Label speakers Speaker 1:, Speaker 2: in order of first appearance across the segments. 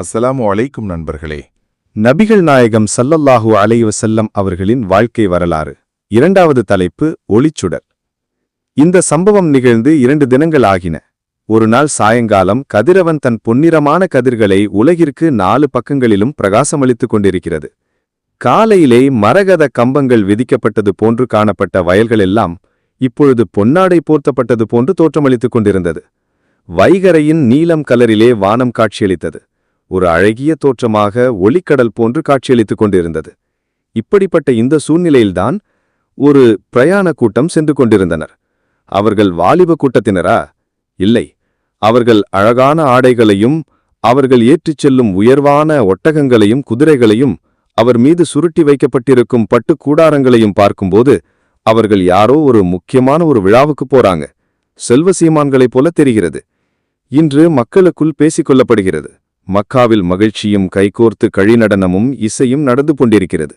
Speaker 1: அஸ்ஸலாமு அலைக்கும் நண்பர்களே.
Speaker 2: நபிகள் நாயகம் சல்லல்லாஹூ அலைவசல்லம் அவர்களின் வாழ்க்கை வரலாறு. இரண்டாவது தலைப்பு ஒளிச்சுடர். இந்த சம்பவம் நிகழ்ந்து இரண்டு தினங்கள் ஆகின. ஒரு நாள் சாயங்காலம் கதிரவன் தன் பொன்னிறமான கதிர்களை உலகிற்கு நாலு பக்கங்களிலும் பிரகாசமளித்துக் கொண்டிருக்கிறது. காலையிலே மரகத கம்பங்கள் விதிக்கப்பட்டது போன்று காணப்பட்ட வயல்களெல்லாம் இப்பொழுது பொன்னாடை போர்த்தப்பட்டது போன்று தோற்றமளித்துக் கொண்டிருந்தது. வைகரையின் நீலம் கலரிலே வானம் காட்சியளித்தது. ஒரு அழகிய தோற்றமாக ஒளிக்கடல் போன்று காட்சியளித்துக் கொண்டிருந்தது. இப்படிப்பட்ட இந்த சூழ்நிலையில்தான் ஒரு பிரயாண கூட்டம் சென்று கொண்டிருந்தனர். அவர்கள் வாலிப கூட்டத்தினரா? இல்லை. அவர்கள் அழகான ஆடைகளையும் அவர்கள் ஏற்றிச் செல்லும் உயர்வான ஒட்டகங்களையும் குதிரைகளையும் அவர் மீது சுருட்டி வைக்கப்பட்டிருக்கும் பட்டு கூடாரங்களையும் பார்க்கும்போது அவர்கள் யாரோ ஒரு முக்கியமான ஒரு விழாவுக்கு போறாங்க. செல்வ சீமான்களைப் போல தெரிகிறது. இன்று மக்களுக்குள் பேசிக் கொள்ளப்படுகிறது. மக்காவில் மகிழ்ச்சியும் கைகோர்த்து கழிநடனமும் இசையும் நடந்து கொண்டிருக்கிறது.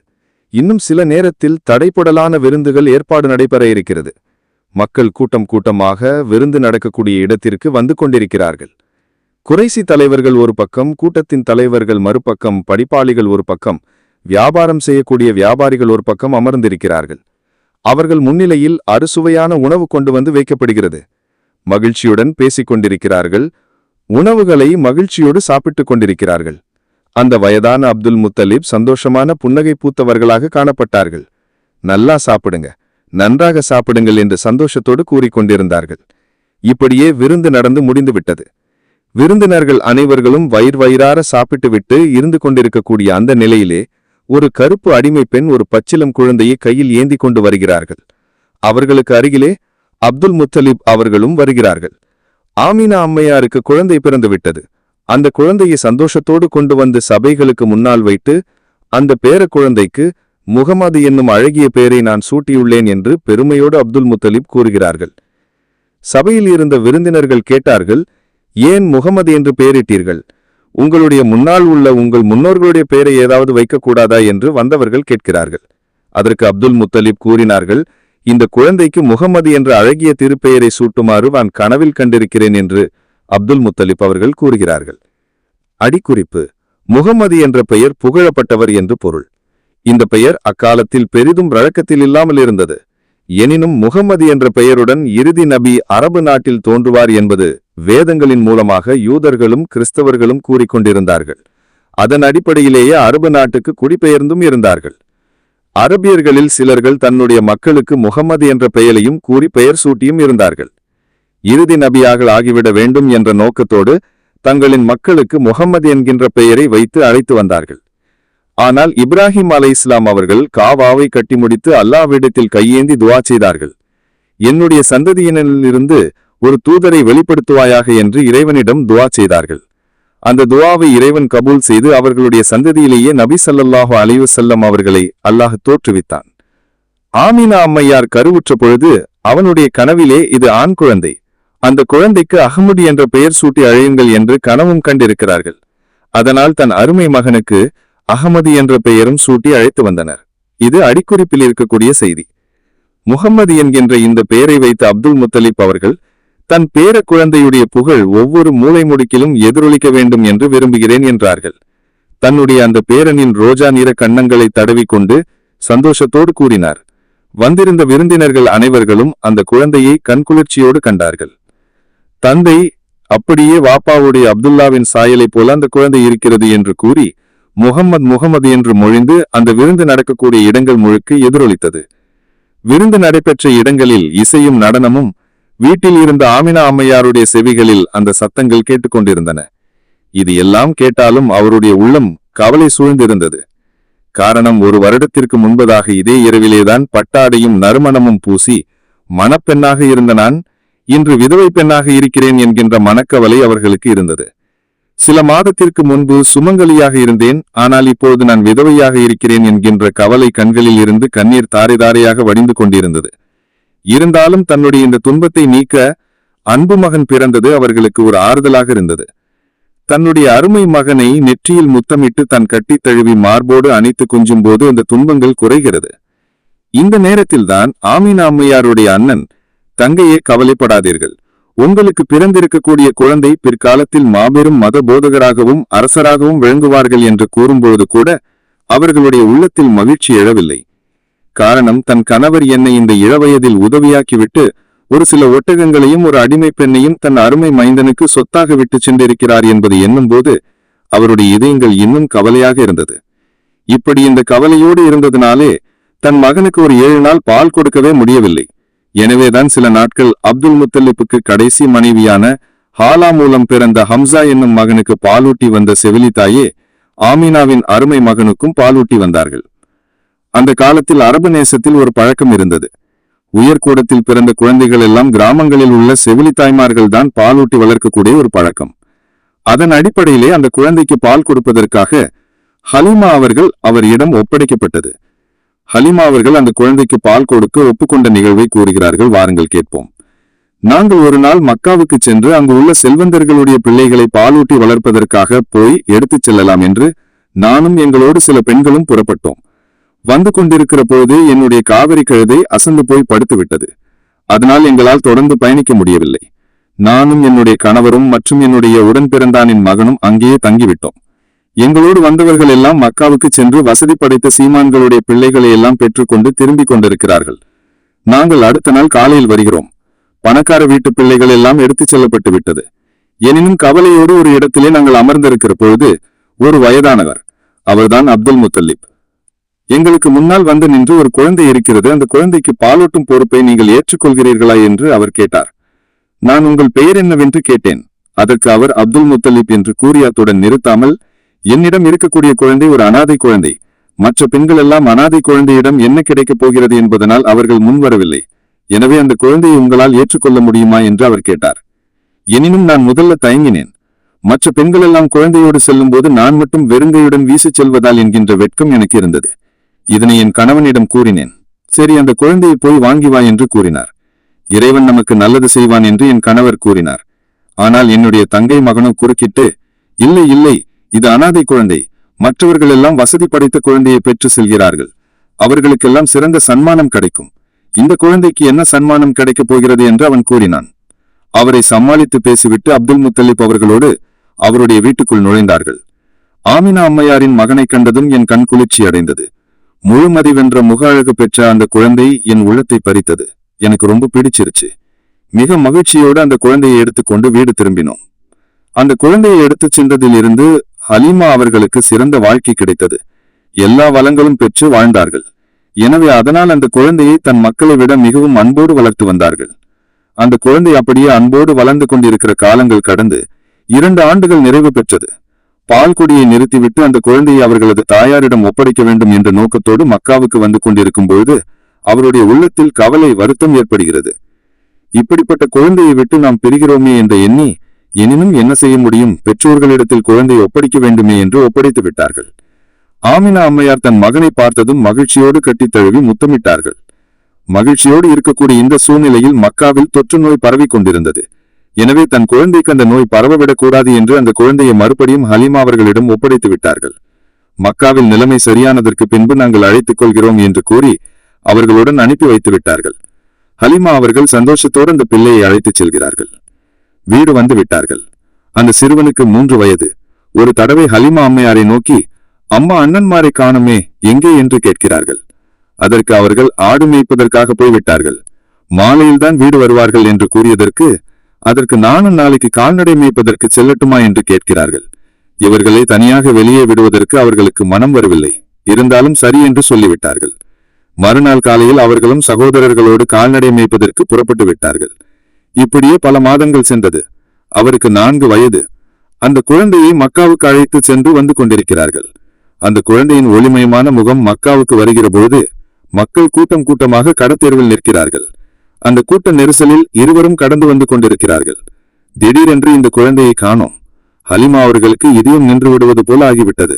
Speaker 2: இன்னும் சில நேரத்தில் தடைப்படலான விருந்துகள் ஏற்பாடு நடைபெற இருக்கிறது. மக்கள் கூட்டம் கூட்டமாக விருந்து நடக்கக்கூடிய இடத்திற்கு வந்து கொண்டிருக்கிறார்கள். குறைசி தலைவர்கள் ஒரு பக்கம் கூட்டத்தின் தலைவர்கள் மறுபக்கம் படிப்பாளிகள் ஒரு பக்கம் வியாபாரம் செய்யக்கூடிய வியாபாரிகள் ஒரு பக்கம் அமர்ந்திருக்கிறார்கள். அவர்கள் முன்னிலையில் அறுசுவையான உணவு கொண்டு வந்து வைக்கப்படுகிறது. மகிழ்ச்சியுடன் பேசிக் கொண்டிருக்கிறார்கள் உணவுகளை மகிழ்ச்சியோடு சாப்பிட்டுக் கொண்டிருக்கிறார்கள். அந்த வயதான அப்துல் முத்தலிப் சந்தோஷமான புன்னகை பூத்தவர்களாக காணப்பட்டார்கள். நல்லா சாப்பிடுங்க நன்றாக சாப்பிடுங்கள் என்று சந்தோஷத்தோடு கூறிக்கொண்டிருந்தார்கள் இப்படியே விருந்து நடந்து முடிந்துவிட்டது. விருந்தினர்கள் அனைவர்களும் வயிறு வயிறார சாப்பிட்டுவிட்டு இருந்து கொண்டிருக்கக்கூடிய அந்த நிலையிலே ஒரு கருப்பு அடிமை பெண் ஒரு பச்சிலம் குழந்தையை கையில் ஏந்தி கொண்டு வருகிறார்கள். அவர்களுக்கு அருகிலே அப்துல் முத்தலிப் அவர்களும் வருகிறார்கள். ஆமினா அம்மையாருக்கு குழந்தை பிறந்து விட்டது அந்த குழந்தையை சந்தோஷத்தோடு கொண்டு வந்து சபைகளுக்கு முன்னால் வைத்து அந்த பேர குழந்தைக்கு முகமது என்னும் அழகிய பெயரை நான் சூட்டியுள்ளேன் என்று பெருமையோடு அப்துல் முத்தலிப் கூறுகிறார்கள். சபையில் இருந்த விருந்தினர்கள் கேட்டார்கள் ஏன் முகமது என்று பெயரிட்டீர்கள் உங்களுடைய முன்னால் உள்ள உங்கள் முன்னோர்களுடைய பெயரை ஏதாவது வைக்கக்கூடாதா? என்று வந்தவர்கள் கேட்கிறார்கள். அதற்கு அப்துல் முத்தலிப் கூறினார்கள் இந்த குழந்தைக்கு முகமது என்ற அழகிய திருப்பெயரை சூட்டுமாறு நான் கனவில் கண்டிருக்கிறேன் என்று அப்துல் முத்தலிப் அவர்கள் கூறுகிறார்கள். அடிக்குறிப்பு முகமது என்ற பெயர் புகழப்பட்டவர் என்று பொருள். இந்த பெயர் அக்காலத்தில் பெரிதும் வழக்கத்தில் இல்லாமல் இருந்தது. எனினும் முகமது என்ற பெயருடன் இறுதி நபி அரபு நாட்டில் தோன்றுவார் என்பது வேதங்களின் மூலமாக யூதர்களும் கிறிஸ்தவர்களும் கூறிக்கொண்டிருந்தார்கள். அதன் அடிப்படையிலேயே அரபு நாட்டுக்கு குடிபெயர்ந்தும் இருந்தார்கள். அரபியர்களில் சிலர்கள் தன்னுடைய மக்களுக்கு முகமது என்ற பெயரையும் கூறி பெயர் சூட்டியும் இருந்தார்கள். இறுதி நபியாக ஆகிவிட வேண்டும் என்ற நோக்கத்தோடு தங்களின் மக்களுக்கு முகமது என்கின்ற பெயரை வைத்து அழைத்து வந்தார்கள். ஆனால் இப்ராஹிம் அலை இஸ்லாம் அவர்கள் காவாவை கட்டி முடித்து அல்லாவிடத்தில் கையேந்தி துவா செய்தார்கள். என்னுடைய சந்ததியினரிலிருந்து ஒரு தூதரை வெளிப்படுத்துவாயாக என்று இறைவனிடம் துவா செய்தார்கள். அந்த துவாவை இறைவன் கபூல் செய்து அவர்களுடைய சந்ததியிலேயே நபி சல்லல்லாஹு அலைஹி செல்லம் அவர்களை அல்லாஹ் தோற்றுவித்தான். ஆமினா அம்மையார் கருவுற்ற பொழுது அவனுடைய கனவிலே இது ஆண் குழந்தை. அந்த குழந்தைக்கு அகமுடி என்ற பெயர் சூட்டி அழையுங்கள் என்று கனவும் கண்டிருக்கிறார்கள். அதனால் தன் அருமை மகனுக்கு அகமது என்ற பெயரும் சூட்டி அழைத்து வந்தனர். இது அடிக்குறிப்பில் இருக்கக்கூடிய செய்தி. முகம்மது என்கின்ற இந்த பெயரை வைத்த அப்துல் முத்தலிப் அவர்கள் தன் பேர குழந்தையுடைய புகழ் ஒவ்வொரு மூலை முடுக்கிலும் எதிரொலிக்க வேண்டும் என்று விரும்புகிறேன் என்றார்கள். தன்னுடைய அந்த பேரனின் ரோஜா நிற கன்னங்களை தடவிக்கொண்டு சந்தோஷத்தோடு கூறினார். வந்திருந்த விருந்தினர்கள் அனைவர்களும் அந்த குழந்தையை கண்குளிர்ச்சியோடு கண்டார்கள். தந்தை அப்படியே வாப்பாவுடைய அப்துல்லாவின் சாயலைப் போல அந்த குழந்தை இருக்கிறது என்று கூறி முகம்மது முகமது என்று மொழிந்து அந்த விருந்து நடக்கக்கூடிய இடங்கள் முழுக்க எதிரொலித்தது. விருந்து நடைபெற்ற இடங்களில் இசையும் நடனமும் வீட்டில் இருந்த ஆமினா அம்மையாருடைய செவிகளில் அந்த சத்தங்கள் கேட்டுக்கொண்டிருந்தன. இது எல்லாம் கேட்டாலும் அவருடைய உள்ளம் கவலை சூழ்ந்திருந்தது. காரணம் ஒரு வருடத்திற்கு முன்பதாக இதே இரவிலேதான் பட்டாடையும் நறுமணமும் பூசி மணப்பெண்ணாக இருந்த நான் இன்று விதவை பெண்ணாக இருக்கிறேன் என்கின்ற மனக்கவலை அவர்களுக்கு இருந்தது. சில மாதத்திற்கு முன்பு சுமங்கலியாக இருந்தேன் ஆனால் இப்போது நான் விதவையாக இருக்கிறேன் என்கின்ற கவலை கண்களில் இருந்து கண்ணீர் தாரை தாரையாக வடிந்து கொண்டிருந்தது. இருந்தாலும் தன்னுடைய இந்த துன்பத்தை நீக்க அன்பு மகன் பிறந்தது அவர்களுக்கு ஒரு ஆறுதலாக இருந்தது. தன்னுடைய அருமை மகனை நெற்றியில் முத்தமிட்டு தன் கட்டி தழுவி மார்போடு அணைத்து குஞ்சும் போது அந்த துன்பங்கள் குறைகிறது. இந்த நேரத்தில்தான் ஆமீன் அம்மையாருடைய அண்ணன் தங்கையே கவலைப்படாதீர்கள். உங்களுக்கு பிறந்திருக்கக்கூடிய குழந்தை பிற்காலத்தில் மாபெரும் மத போதகராகவும் அரசராகவும் விளங்குவார்கள் என்று கூறும்பொழுது கூட அவர்களுடைய உள்ளத்தில் மகிழ்ச்சி எழவில்லை. காரணம் தன் கணவர் என்னை இந்த இளவயதில் உதவியாக்கிவிட்டு ஒரு சில ஒட்டகங்களையும் ஒரு அடிமை பெண்ணையும் தன் அருமை மைந்தனுக்கு சொத்தாக விட்டு சென்றிருக்கிறார் என்பது எண்ணும்போது அவருடைய இதயங்கள் இன்னும் கவலையாக இருந்தது. இப்படி இந்த கவலையோடு இருந்ததினாலே தன் மகனுக்கு ஒரு ஏழு நாள் பால் கொடுக்கவே முடியவில்லை. எனவேதான் சில நாட்கள் அப்துல் முத்தலிப்புக்கு கடைசி மனைவியான ஹாலா மூலம் பிறந்த ஹம்சா என்னும் மகனுக்கு பாலூட்டி வந்த செவிலி தாயே ஆமீனாவின் அருமை மகனுக்கும் பாலூட்டி வந்தார்கள். அந்த காலத்தில் அரபு நேசத்தில் ஒரு பழக்கம் இருந்தது. உயர்கூடத்தில் பிறந்த குழந்தைகள் எல்லாம் கிராமங்களில் உள்ள செவிலி தாய்மார்கள் தான் பாலூட்டி வளர்க்கக்கூடிய ஒரு பழக்கம். அதன் அடிப்படையிலே அந்த குழந்தைக்கு பால் கொடுப்பதற்காக ஹலிமா அவர்கள் அவர் இடம் ஒப்படைக்கப்பட்டது. ஹலிமா அவர்கள் அந்த குழந்தைக்கு பால் கொடுக்க ஒப்புக்கொண்ட நிகழ்வை கூறுகிறார்கள் வாருங்கள் கேட்போம். நாங்கள் ஒரு நாள் மக்காவுக்கு சென்று அங்கு உள்ள செல்வந்தர்களுடைய பிள்ளைகளை பாலூட்டி வளர்ப்பதற்காக போய் எடுத்துச் செல்லலாம் என்று நானும் எங்களோடு சில பெண்களும் புறப்பட்டோம். வந்து கொண்டிருக்கிற போது என்னுடைய காவிரி கழுதை அசந்து போய் படுத்துவிட்டது. அதனால் எங்களால் தொடர்ந்து பயணிக்க முடியவில்லை. நானும் என்னுடைய கணவரும் மற்றும் என்னுடைய உடன் பிறந்தானின் மகனும் அங்கேயே தங்கிவிட்டோம். எங்களோடு வந்தவர்கள் எல்லாம் மக்காவுக்கு சென்று வசதி படைத்த சீமான்களுடைய பிள்ளைகளை எல்லாம் பெற்றுக்கொண்டு திரும்பிக் கொண்டிருக்கிறார்கள். நாங்கள் அடுத்த நாள் காலையில் வருகிறோம். பணக்கார வீட்டு பிள்ளைகள் எல்லாம் எடுத்துச் செல்லப்பட்டு விட்டது. எனினும் கவலையோடு ஒரு இடத்திலே நாங்கள் அமர்ந்திருக்கிற பொழுது ஒரு வயதானவர் அவர்தான் அப்துல் முத்தல்லிப் எங்களுக்கு முன்னால் வந்து நின்று ஒரு குழந்தை இருக்கிறது அந்த குழந்தைக்கு பாலூட்டும் பொறுப்பை நீங்கள் ஏற்றுக்கொள்கிறீர்களா என்று அவர் கேட்டார். நான் உங்கள் பெயர் என்னவென்று கேட்டேன். அதற்கு அவர் அப்துல் முத்தலிப் என்று கூறியத்துடன் நிறுத்தாமல் என்னிடம் இருக்கக்கூடிய குழந்தை ஒரு அனாதை குழந்தை. மற்ற பெண்கள் எல்லாம் அனாதை குழந்தையிடம் என்ன கிடைக்கப் போகிறது என்பதனால் அவர்கள் முன்வரவில்லை எனவே அந்த குழந்தையை உங்களால் ஏற்றுக்கொள்ள முடியுமா என்று அவர் கேட்டார். எனினும் நான் முதல்ல தயங்கினேன். மற்ற பெண்கள் எல்லாம் குழந்தையோடு செல்லும்போது நான் மட்டும் வெறுங்கையுடன் வீசிச் செல்வதால் என்கின்ற வெட்கம் எனக்கு இருந்தது. இதனை என் கணவனிடம் கூறினேன். சரி அந்த குழந்தையை போய் வாங்கி வா என்று கூறினார். இறைவன் நமக்கு நல்லது செய்வான் என்று என் கணவர் கூறினார். ஆனால் என்னுடைய தங்கை மகனோ குறுக்கிட்டு இல்லை இல்லை இது அனாதை குழந்தை. மற்றவர்கள் எல்லாம் வசதி படைத்த குழந்தையை பெற்று செல்கிறார்கள். அவர்களுக்கெல்லாம் சிறந்த சன்மானம் கிடைக்கும். இந்த குழந்தைக்கு என்ன சன்மானம் கிடைக்கப் போகிறது? என்று அவன் கூறினான். அவரை சமாளித்து பேசிவிட்டு அப்துல் முத்தலிப் அவர்களோடு அவருடைய வீட்டுக்குள் நுழைந்தார்கள். ஆமினா அம்மையாரின் மகனை கண்டதும் என் கண் குளிர்ச்சி அடைந்தது முழுமதி வென்ற முக அழகு பெற்ற அந்த குழந்தை என் உள்ளத்தை பறித்தது. எனக்கு ரொம்ப பிடிச்சிருச்சு. மிக மகிழ்ச்சியோடு அந்த குழந்தையை எடுத்துக்கொண்டு வீடு திரும்பினோம். அந்த குழந்தையை எடுத்துச் சென்றதிலிருந்து ஹலீமா அவர்களுக்கு சிறந்த வாழ்க்கை கிடைத்தது. எல்லா வளங்களும் பெற்று வாழ்ந்தார்கள். எனவே அதனால் அந்த குழந்தையை தன் மக்களை விட மிகவும் அன்போடு வளர்த்து வந்தார்கள். அந்த குழந்தை அப்படியே அன்போடு வளர்ந்து கொண்டிருக்கிற காலங்கள் கடந்து இரண்டு ஆண்டுகள் நிறைவு பெற்றது. பால்குடியை நிறுத்திவிட்டு அந்த குழந்தையை அவர்களது தாயாரிடம் ஒப்படைக்க வேண்டும் என்ற நோக்கத்தோடு மக்காவுக்கு வந்து கொண்டிருக்கும் பொழுது அவருடைய உள்ளத்தில் கவலை வருத்தம் ஏற்படுகிறது. இப்படிப்பட்ட குழந்தையை விட்டு நாம் பிரிகிறோமே என்ற எண்ணி எனினும் என்ன செய்ய முடியும்? பெற்றோர்களிடத்தில் குழந்தையை ஒப்படைக்க வேண்டுமே என்று ஒப்படைத்து விட்டார்கள். ஆமினா அம்மையார் தன் மகனை பார்த்ததும் மகிழ்ச்சியோடு கட்டித் தழுவி முத்தமிட்டார்கள். மகிழ்ச்சியோடு இருக்கக்கூடிய இந்த சூழ்நிலையில் மக்காவில் தொற்று நோய் பரவிக் கொண்டிருந்தது. எனவே தன் குழந்தைக்கு அந்த நோய் பரவவிடக் கூடாது என்று அந்த குழந்தையை மறுபடியும் ஹலீமா அவர்களிடம் ஒப்படைத்து விட்டார்கள். மக்காவில் நிலைமை சரியானதற்கு பின்பு நாங்கள் அழைத்துக் கொள்கிறோம் என்று கூறி அவர்களுடன் அனுப்பி வைத்து விட்டார்கள். ஹலிமா அவர்கள் சந்தோஷத்தோடு அந்த பிள்ளையை அழைத்துச் செல்கிறார்கள். வீடு வந்து விட்டார்கள். அந்த சிறுவனுக்கு மூன்று வயது. ஒரு தடவை ஹலிமா அம்மையாரை நோக்கி அம்மா அண்ணன்மாரை காணுமே எங்கே? என்று கேட்கிறார்கள். அதற்கு அவர்கள் ஆடு மேய்ப்பதற்காக போய்விட்டார்கள். மாலையில்தான் வீடு வருவார்கள் என்று கூறியதற்கு அதற்கு நானும் நாளைக்கு கால்நடை மேய்ப்பதற்கு செல்லட்டுமா என்று கேட்கிறார்கள். இவர்களை தனியாக வெளியே விடுவதற்கு அவர்களுக்கு மனம் வரவில்லை. இருந்தாலும் சரி என்று சொல்லிவிட்டார்கள். மறுநாள் காலையில் அவர்களும் சகோதரர்களோடு கால்நடை மேய்ப்பதற்கு புறப்பட்டு விட்டார்கள். இப்படியே பல மாதங்கள் சென்றது. அவருக்கு நான்கு வயது. அந்த குழந்தையை மக்காவுக்கு அழைத்து சென்று வந்து கொண்டிருக்கிறார்கள். அந்த குழந்தையின் ஒளிமயமான முகம் மக்காவுக்கு வருகிற பொழுது மக்கள் கூட்டம் கூட்டமாக கடத்தேர்வில் நிற்கிறார்கள். அந்த கூட்ட நெரிசலில் இருவரும் கடந்து வந்து கொண்டிருக்கிறார்கள். திடீரென்று இந்த குழந்தையை காணோம். ஹலிமா அவர்களுக்கு இதயம் நின்று விடுவது போல ஆகிவிட்டது.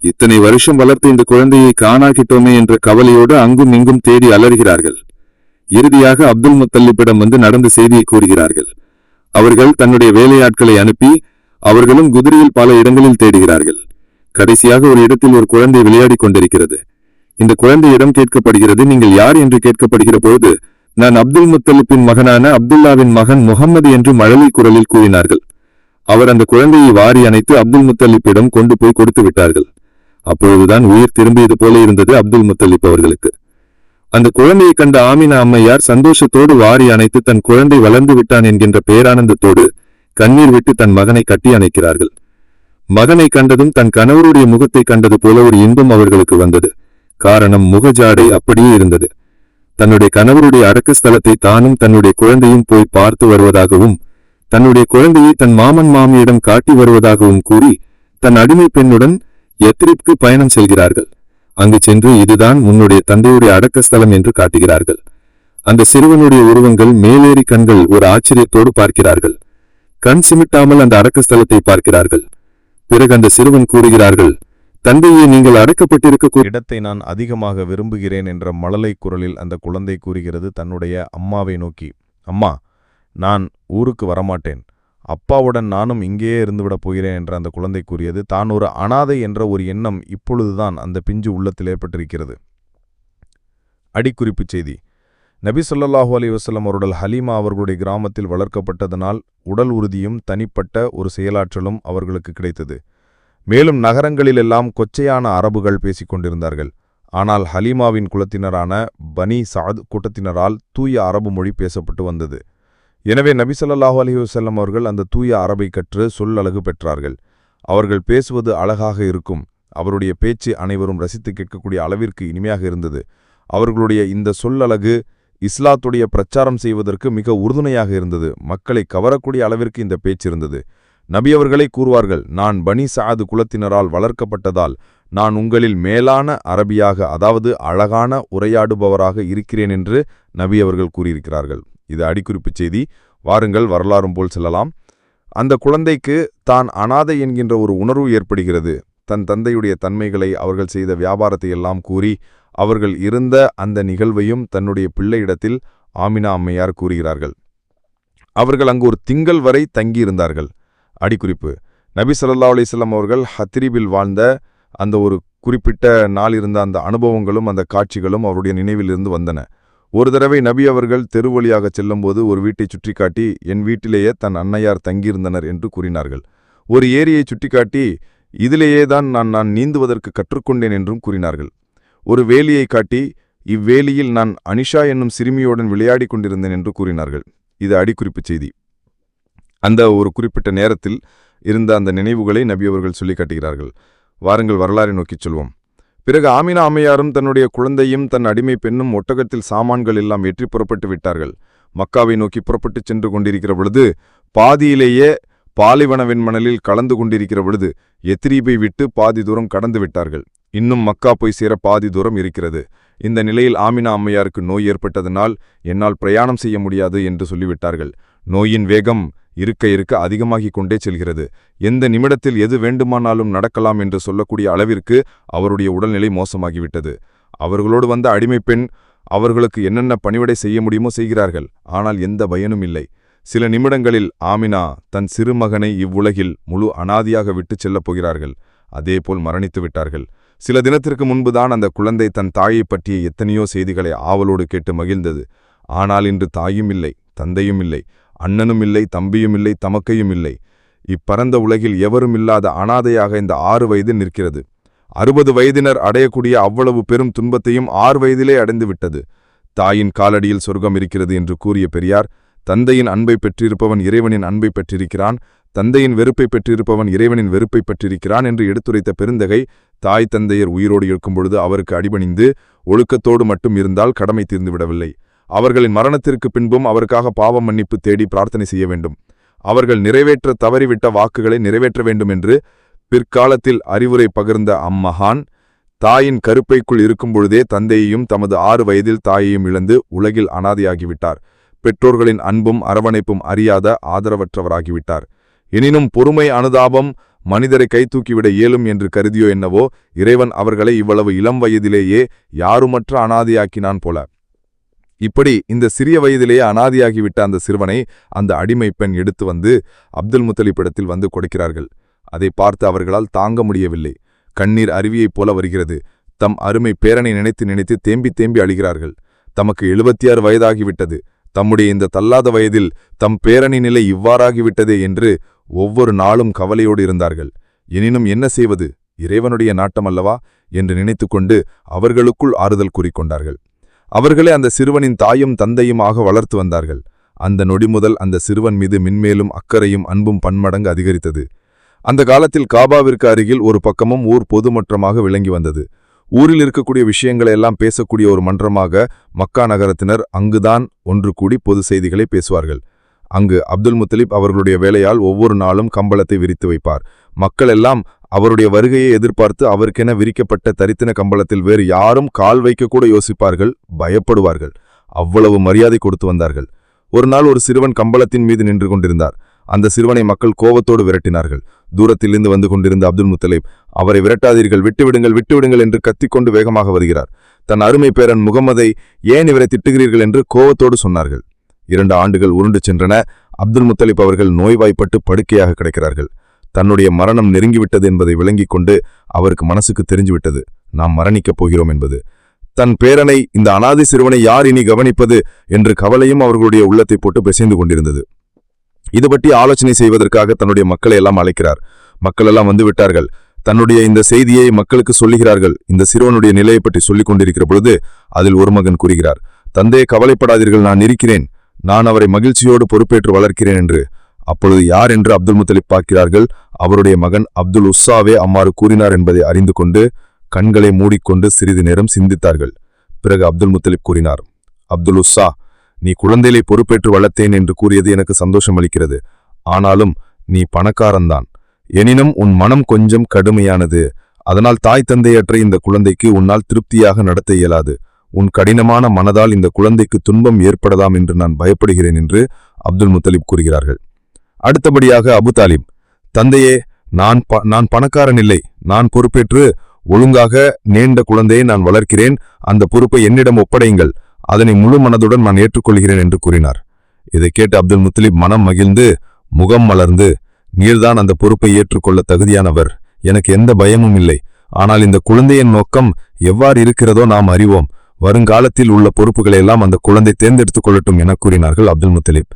Speaker 2: இத்தனை வருஷம் வளர்த்த இந்த குழந்தையை காணாகிட்டோமே என்ற கவலையோடு அங்கும் இங்கும் தேடி அலறுகிறார்கள். இறுதியாக அப்துல் முத்தல்லிப்பிடம் வந்து நடந்த செய்தியை கூறுகிறார்கள். அவர்கள் தன்னுடைய வேலையாட்களை அனுப்பி அவர்களும் குதிரையில் பல இடங்களில் தேடுகிறார்கள். கடைசியாக ஒரு இடத்தில் ஒரு குழந்தை விளையாடிக் கொண்டிருக்கிறது. இந்த குழந்தையிடம் கேட்கப்படுகிறது நீங்கள் யார்? என்று கேட்கப்படுகிற பொழுது நான் அப்துல் முத்தலிப்பின் மகனான அப்துல்லாவின் மகன் முகம்மது என்று மழலை குரலில் கூறினார்கள். அவர் அந்த குழந்தையை வாரி அணைத்து அப்துல் முத்தலிப்பிடம் கொண்டு போய் கொடுத்து விட்டார்கள். அப்பொழுதுதான் உயிர் திரும்பியது போல இருந்தது அப்துல் முத்தலிப் அவர்களுக்கு. அந்த குழந்தையை கண்ட ஆமினா அம்மையார் சந்தோஷத்தோடு வாரி அணைத்து தன் குழந்தை வளர்ந்து விட்டான் என்கின்ற பேரானந்தத்தோடு கண்ணீர் விட்டு தன் மகனை கட்டி அணைக்கிறார்கள். மகனை கண்டதும் தன் கணவருடைய முகத்தை கண்டது போல ஒரு இன்பம் அவர்களுக்கு வந்தது. காரணம் முகஜாடை அப்படியே இருந்தது. தன்னுடைய கணவருடைய அடக்க ஸ்தலத்தை தானும் தன்னுடைய குழந்தையும் போய் பார்த்து வருவதாகவும் தன்னுடைய குழந்தையை தன் மாமன் மாமியிடம் காட்டி வருவதாகவும் கூறி தன் அடிமை பெண்ணுடன் எத்ரிப்க்கு பயணம் செல்கிறார்கள். அங்கு சென்று இதுதான் உன்னுடைய தந்தையுடைய அடக்க ஸ்தலம் என்று காட்டுகிறார்கள். அந்த சிறுவனுடைய உருவங்கள் மேலேறி கண்கள் ஒரு ஆச்சரியத்தோடு பார்க்கிறார்கள். கண் சிமிட்டாமல் அந்த அடக்க ஸ்தலத்தை பார்க்கிறார்கள். பிறகு அந்த சிறுவன் கூறுகிறார்கள் தந்தையே நீங்கள் அடைக்கப்பட்டிருக்க
Speaker 1: இடத்தை நான் அதிகமாக விரும்புகிறேன் என்ற மழலை குரலில் அந்த குழந்தை கூறுகிறது தன்னுடைய அம்மாவை நோக்கி. அம்மா நான் ஊருக்கு வரமாட்டேன். அப்பாவுடன் நானும் இங்கேயே இருந்துவிடப் போகிறேன் என்ற அந்த குழந்தை கூறியது தான் ஒரு அனாதை என்ற ஒரு எண்ணம் இப்பொழுதுதான் அந்த பிஞ்சு உள்ளத்தில் ஏற்பட்டிருக்கிறது அடிக்குறிப்புச் செய்தி. நபி ஸல்லல்லாஹு அலி வசலம் அவருடல் ஹலீமா அவர்களுடைய கிராமத்தில் வளர்க்கப்பட்டதனால் உடல் உறுதியும் தனிப்பட்ட ஒரு செயலாற்றலும் அவர்களுக்கு கிடைத்தது. மேலும் நகரங்களிலெல்லாம் கொச்சையான அரபுகள் பேசிக் கொண்டிருந்தார்கள் ஆனால் ஹலீமாவின் குலத்தினரான பனி சாத் கூட்டத்தினரால் தூய அரபு மொழி பேசப்பட்டு வந்தது. எனவே நபி ஸல்லல்லாஹு அலைஹி அவர்கள் அந்த தூய அரபை கற்று சொல்லழகு பெற்றார்கள். அவர்கள் பேசுவது அழகாக இருக்கும். அவருடைய பேச்சு அனைவரும் ரசித்து கேட்கக்கூடிய அளவிற்கு இனிமையாக இருந்தது. அவர்களுடைய இந்த சொல்லழகு இஸ்லாத்துடைய பிரச்சாரம் செய்வதற்கு மிக உறுதுணையாக இருந்தது. மக்களை கவரக்கூடிய அளவிற்கு இந்த பேச்சு இருந்தது. நபி கூறுவார்கள் நான் பனி சாது குலத்தினரால் வளர்க்கப்பட்டதால் நான் உங்களில் மேலான அரபியாக அதாவது அழகான உரையாடுபவராக இருக்கிறேன் என்று நபி அவர்கள் கூறியிருக்கிறார்கள். இது அடிக்குறிப்புச் செய்தி. வாருங்கள் வரலாறும் போல் செல்லலாம். அந்த குழந்தைக்கு தான் அனாதை என்கின்ற ஒரு உணர்வு ஏற்படுகிறது. தன் தந்தையுடைய தன்மைகளை அவர்கள் செய்த வியாபாரத்தை எல்லாம் கூறி அவர்கள் இருந்த அந்த நிகழ்வையும் தன்னுடைய பிள்ளையிடத்தில் ஆமினா அம்மையார் கூறுகிறார்கள். அவர்கள் அங்கு ஒரு திங்கள் வரை தங்கியிருந்தார்கள். அடிக்குறிப்பு. நபி சல்லா அலிஸ்லாம் அவர்கள் ஹத்ரீபில் வாழ்ந்த அந்த ஒரு குறிப்பிட்ட நாள் இருந்த அந்த அனுபவங்களும் அந்த காட்சிகளும் அவருடைய நினைவிலிருந்து வந்தன. ஒரு தடவை நபி அவர்கள் தெரு வழியாகச் செல்லும்போது ஒரு வீட்டை சுட்டிக்காட்டி என் வீட்டிலேயே தன் அன்னையார் தங்கியிருந்தனர் என்று கூறினார்கள். ஒரு ஏரியை சுட்டிக்காட்டி இதிலேயே தான் நான் நான் நீந்துவதற்கு கற்றுக்கொண்டேன் என்றும் கூறினார்கள். ஒரு வேலியை காட்டி இவ்வேலியில் நான் அனிஷா என்னும் சிறுமியுடன் விளையாடிக் கொண்டிருந்தேன் என்று கூறினார்கள். இது அடிக்குறிப்புச் செய்தி. அந்த ஒரு குறிப்பிட்ட நேரத்தில் இருந்த அந்த நினைவுகளை நபி அவர்கள் சொல்லி காட்டுகிறார்கள். வாருங்கள் வரலாறை நோக்கிச் சொல்வோம். பிறகு ஆமினா அம்மையாரும் தன்னுடைய குழந்தையும் தன் அடிமை பெண்ணும் ஒட்டகத்தில் சாமான்கள் எல்லாம் ஏற்றி புறப்பட்டு விட்டார்கள். மக்காவை நோக்கி புறப்பட்டுச் சென்று கொண்டிருக்கிற பொழுது பாதியிலேயே பாலைவன வெண்மணலில் கலந்து கொண்டிருக்கிற பொழுது எத்திரீபை விட்டு பாதி தூரம் கடந்து விட்டார்கள். இன்னும் மக்கா போய் சேர பாதி தூரம் இருக்கிறது. இந்த நிலையில் ஆமினா அம்மையாருக்கு நோய் ஏற்பட்டதனால் என்னால் பிரயாணம் செய்ய முடியாது என்று சொல்லிவிட்டார்கள். நோயின் வேகம் இருக்க இருக்க அதிகமாகிக் கொண்டே செல்கிறது. எந்த நிமிடத்தில் எது வேண்டுமானாலும் நடக்கலாம் என்று சொல்லக்கூடிய அளவிற்கு அவருடைய உடல்நிலை மோசமாகிவிட்டது. அவர்களோடு வந்த அடிமை பெண் அவர்களுக்கு என்னென்ன பணிவிடை செய்ய முடியுமோ செய்கிறார்கள். ஆனால் எந்த பயனும் இல்லை. சில நிமிடங்களில் ஆமினா தன் சிறுமகனை இவ்வுலகில் முழு அனாதியாக விட்டுச் செல்லப் போகிறார்கள். அதேபோல் மரணித்து விட்டார்கள். சில தினத்திற்கு முன்புதான் அந்த குழந்தை தன் தாயைப் பற்றிய எத்தனையோ செய்திகளை ஆவலோடு கேட்டு மகிழ்ந்தது. ஆனால் இன்று தாயும் இல்லை தந்தையும் இல்லை. அண்ணனும் இல்லை தம்பியும் இல்லை தமக்கையும் இல்லை. இப்பரந்த உலகில் எவரும் இல்லாத அனாதையாக இந்த ஆறு வயது நிற்கிறது. அறுபது வயதினர் அடையக்கூடிய அவ்வளவு பெரும் துன்பத்தையும் ஆறு வயதிலே அடைந்து விட்டது. தாயின் காலடியில் சொர்க்கம் இருக்கிறது என்று கூறிய பெரியார் தந்தையின் அன்பை பெற்றிருப்பவன் இறைவனின் அன்பை பெற்றிருக்கிறான் தந்தையின் வெறுப்பை பெற்றிருப்பவன் இறைவனின் வெறுப்பை பெற்றிருக்கிறான் என்று எடுத்துரைத்த பெருந்தகை தாய் தந்தையர் உயிரோடு இருக்கும் பொழுது அவருக்கு அடிபணிந்து ஒழுக்கத்தோடு மட்டும் இருந்தால் கடமை தீர்ந்துவிடவில்லை. அவர்களின் மரணத்திற்கு பின்பும் அவருக்காக பாவ மன்னிப்பு தேடி பிரார்த்தனை செய்ய வேண்டும். அவர்கள் நிறைவேற்ற தவறிவிட்ட வாக்குகளை நிறைவேற்ற வேண்டும் என்று பிற்காலத்தில் அறிவுரை பகிர்ந்த அம்மகான் தாயின் கருப்பைக்குள் இருக்கும்பொழுதே தந்தையையும் தமது ஆறு வயதில் தாயையும் இழந்து உலகில் அனாதையாகிவிட்டார். பெற்றோர்களின் அன்பும் அரவணைப்பும் அறியாத ஆதரவற்றவராகிவிட்டார். எனினும் பொறுமை அனுதாபம் மனிதரை கைதூக்கிவிட இயலும் என்று கருதியோ என்னவோ இறைவன் அவர்களை இவ்வளவு இளம் வயதிலேயே யாருமற்ற அனாதையாக்கினான் போல. இப்படி இந்த சிறிய வயதிலேயே அனாதியாகிவிட்ட அந்த சிறுவனை அந்த அடிமை பெண் எடுத்து வந்து அப்துல் முத்தலிப்பிடத்தில் வந்து கொடுக்கிறார்கள். அதை பார்த்து அவர்களால் தாங்க முடியவில்லை. கண்ணீர் அருவியைப் போல வருகிறது. தம் அருமை பேரனை நினைத்து நினைத்து தேம்பி தேம்பி அழுகிறார்கள். தமக்கு எழுபத்தி ஆறு வயதாகிவிட்டது. தம்முடைய இந்த தள்ளாத வயதில் தம் பேரணி நிலை இவ்வாறாகிவிட்டதே என்று ஒவ்வொரு நாளும் கவலையோடு இருந்தார்கள். எனினும் என்ன செய்வது? இறைவனுடைய நாட்டம் அல்லவா? என்று நினைத்துக்கொண்டு அவர்களுக்குள் ஆறுதல் கூறிக்கொண்டார்கள். அவர்களே அந்த சிறுவனின் தாயும் தந்தையுமாக வளர்த்து வந்தார்கள். அந்த நொடி முதல் அந்த சிறுவன் மீது மின்மேலும் அக்கறையும் அன்பும் பன்மடங்கு அதிகரித்தது. அந்த காலத்தில் காபாவிற்கு அருகில் ஒரு பக்கமும் ஊர் பொதுமற்றமாக விளங்கி வந்தது. ஊரில் இருக்கக்கூடிய விஷயங்களை எல்லாம் பேசக்கூடிய ஒரு மன்றமாக மக்கா நகரத்தினர் அங்குதான் ஒன்று கூடி பொது செய்திகளை பேசுவார்கள். அங்கு அப்துல் முத்தலிப் அவர்களுடைய வேலையால் ஒவ்வொரு நாளும் கம்பளத்தை விரித்து வைப்பார். மக்கள் எல்லாம் அவருடைய வருகையை எதிர்பார்த்து அவருக்கென விரிக்கப்பட்ட தரித்தின கம்பளத்தில் வேறு யாரும் கால் வைக்கக்கூட யோசிப்பார்கள் பயப்படுவார்கள். அவ்வளவு மரியாதை கொடுத்து வந்தார்கள். ஒரு நாள் ஒரு சிறுவன் கம்பளத்தின் மீது நின்று கொண்டிருந்தார். அந்த சிறுவனை மக்கள் கோபத்தோடு விரட்டினார்கள். தூரத்திலிருந்து வந்து கொண்டிருந்த அப்துல் முத்தலிப் அவரை விரட்டாதீர்கள் விட்டுவிடுங்கள் விட்டுவிடுங்கள் என்று கத்திக்கொண்டு வேகமாக வருகிறார். தன் அருமை பேரன் முகமதை ஏன் இவரை திட்டுகிறீர்கள்? என்று கோபத்தோடு சொன்னார்கள். இரண்டு ஆண்டுகள் உருண்டு சென்றன. அப்துல் முத்தலிப் அவர்கள் நோய்வாய்ப்பட்டு படுக்கையாக கிடைக்கிறார்கள். தன்னுடைய மரணம் நெருங்கிவிட்டது என்பதை விளங்கிக் கொண்டு அவருக்கு மனசுக்கு தெரிஞ்சுவிட்டது நாம் மரணிக்கப் போகிறோம் என்பது. தன் பேரனை இந்த அனாதி சிறுவனை யார் இனி கவனிப்பது என்று கவலையும் அவர்களுடைய உள்ளத்தை போட்டு பிசைந்து கொண்டிருந்தது. இது பற்றி ஆலோசனை செய்வதற்காக தன்னுடைய மக்களை எல்லாம் அழைக்கிறார். மக்கள் எல்லாம் வந்து விட்டார்கள். தன்னுடைய இந்த செய்தியை மக்களுக்கு சொல்லுகிறார்கள். இந்த சிறுவனுடைய நிலையை பற்றி சொல்லிக் கொண்டிருக்கிற பொழுது அதில் ஒரு மகன் கூறுகிறார். தந்தையை கவலைப்படாதீர்கள் நான் இருக்கிறேன். நான் அவரை மகிழ்ச்சியோடு பொறுப்பேற்று வளர்க்கிறேன் என்று. அப்பொழுது யார் என்று அப்துல் முத்தலிப் பார்க்கிறார்கள்? அவருடைய மகன் அப்துல் உஸ்ஸாவே அம்மாறு கூறினார் என்பதை அறிந்து கொண்டு கண்களை மூடிக்கொண்டு சிறிது நேரம் சிந்தித்தார்கள். பிறகு அப்துல் முத்தலிப் கூறினார் அப்துல் உஸ்ஸா நீ குழந்தையிலே பொறுப்பேற்று வளர்த்தேன் என்று கூறியது எனக்கு சந்தோஷம் அளிக்கிறது ஆனாலும் நீ பணக்காரன்தான். எனினும் உன் மனம் கொஞ்சம் கடுமையானது. அதனால் தாய் தந்தையற்ற இந்த குழந்தைக்கு உன்னால் திருப்தியாக நடத்த இயலாது. உன் கடினமான மனதால் இந்த குழந்தைக்கு துன்பம் ஏற்படலாம் என்று நான் பயப்படுகிறேன் என்று அப்துல் முத்தலிப் கூறுகிறார்கள். அடுத்தபடியாக அபு தாலிப் தந்தையே நான் ப நான் பணக்காரன் இல்லை. நான் பொறுப்பேற்று ஒழுங்காக நீண்ட குழந்தையை நான் வளர்க்கிறேன். அந்த பொறுப்பை என்னிடம் ஒப்படையுங்கள். அதனை முழு மனதுடன் நான் ஏற்றுக்கொள்கிறேன் என்று கூறினார். இதை கேட்டு அப்துல் முத்தலிப் மனம் மகிழ்ந்து முகம் மலர்ந்து நீர்தான் அந்த பொறுப்பை ஏற்றுக்கொள்ள தகுதியானவர். எனக்கு எந்த பயமும் இல்லை. ஆனால் இந்த குழந்தையின் நோக்கம் எவ்வாறு இருக்கிறதோ நாம் அறிவோம். வருங்காலத்தில் உள்ள பொறுப்புகளை எல்லாம் அந்த குழந்தை தேர்ந்தெடுத்துக் கொள்ளட்டும் என கூறினார்கள் அப்துல் முத்தலிப்.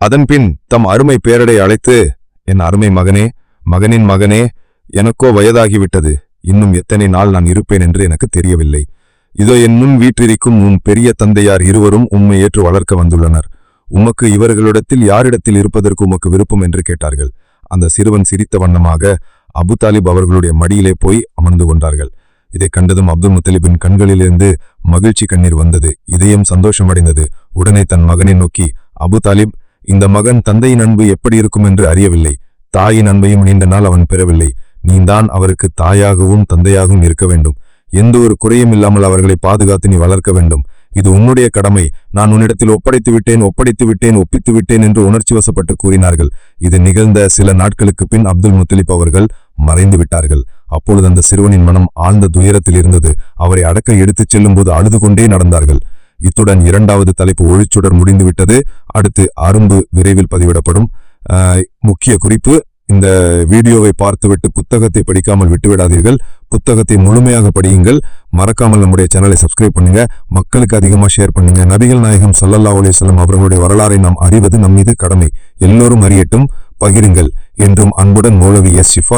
Speaker 1: அதன்பின் தம் அருமை பேரடை அழைத்து என் அருமை மகனே மகனின் மகனே எனக்கோ வயதாகிவிட்டது. இன்னும் எத்தனை நாள் நான் இருப்பேன் என்று எனக்கு தெரியவில்லை. இதோ என் முன் வீற்றிருக்கும் உன் பெரிய தந்தையார் இருவரும் உம்மை ஏற்று வளர்க்க வந்துள்ளனர். உமக்கு இவர்களிடத்தில் யாரிடத்தில் இருப்பதற்கு உமக்கு விருப்பம்? என்று கேட்டார்கள். அந்த சிறுவன் சிரித்த வண்ணமாக அபு தாலிப் அவர்களுடைய மடியிலே போய் அமர்ந்து கொண்டார்கள். இதை கண்டதும் அப்துல் முத்தலிபின் கண்களிலிருந்து மகிழ்ச்சி கண்ணீர் வந்தது. இதயம் சந்தோஷமடைந்தது. உடனே தன் மகனை நோக்கி அபு தாலிப் இந்த மகன் தந்தையின் அன்பு எப்படி இருக்கும் என்று அறியவில்லை. தாயின் அன்பையும் நீண்ட நாள் அவன் பெறவில்லை. நீதான் அவருக்கு தாயாகவும் தந்தையாகவும் இருக்க வேண்டும். எந்த ஒரு குறையும் இல்லாமல் அவர்களை பாதுகாத்து நீ வளர்க்க வேண்டும். இது உன்னுடைய கடமை. நான் உன்னிடத்தில் ஒப்படைத்து விட்டேன் ஒப்படைத்து விட்டேன் ஒப்பித்து விட்டேன் என்று உணர்ச்சி வசப்பட்டு கூறினார்கள். இது நிகழ்ந்த சில நாட்களுக்கு பின் அப்துல் முத்தலிப் அவர்கள் மறைந்து விட்டார்கள். அப்பொழுது அந்த சிறுவனின் மனம் ஆழ்ந்த துயரத்தில் இருந்தது. அவரை அடக்க எடுத்துச் செல்லும்போது அழுது கொண்டே நடந்தார்கள். இத்துடன் இரண்டாவது தலைப்பு ஒழிச்சுடர் முடிந்துவிட்டது. அடுத்து அரும்பு விரைவில் பதிவிடப்படும். முக்கிய குறிப்பு இந்த வீடியோவை பார்த்துவிட்டு புத்தகத்தை படிக்காமல் விட்டுவிடாதீர்கள். புத்தகத்தை முழுமையாக படியுங்கள். மறக்காமல் நம்முடைய சேனலை சப்ஸ்கிரைப் பண்ணுங்க. மக்களுக்கு அதிகமாக ஷேர் பண்ணுங்க. நபிகள் நாயகம் சல்லல்லா அலைஹி வஸல்லம் அவர்களுடைய வரலாறை நாம் அறிவது நம் மீது கடமை. எல்லோரும் அறியட்டும் பகிருங்கள் என்றும் அன்புடன் மௌலவி எஸ் ஷிஃபா